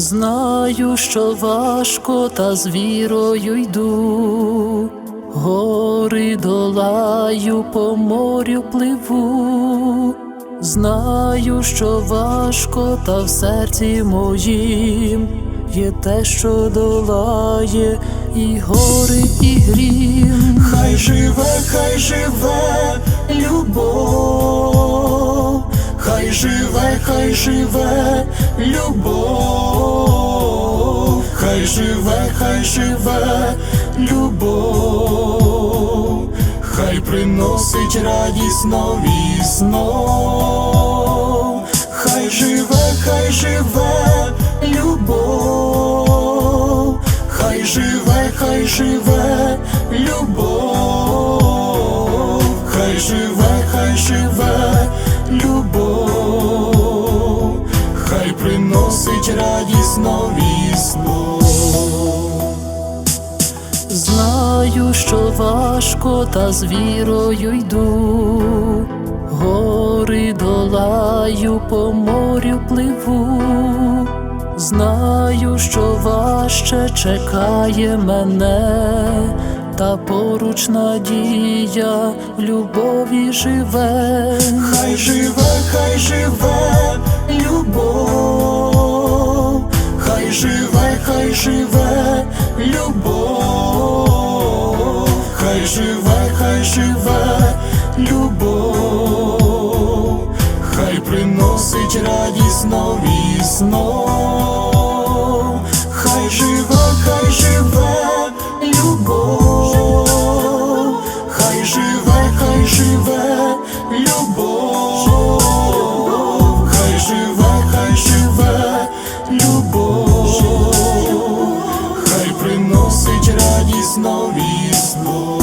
Знаю, що важко, та з вірою йду, гори долаю, по морю пливу. Знаю, що важко, та в серці моїм є те, що долає, і гори, і грім. Хай живе, хай живе любов, живе, хай живе любов, хай живе, хай живе любов, хай приносить радість нові знов, хай живе, хай живе любов, хай живе, хай живе любов, хай живе, хай живе нові знов. Знаю, що важко, та з вірою йду, гори долаю, по морю пливу. Знаю, що важче чекає мене, та поруч надія в любові живе. Хай живе, хай живе любов, хай живе любов, хай живе, хай живе любов, хай приносить радість нові знов. пісно, вісно.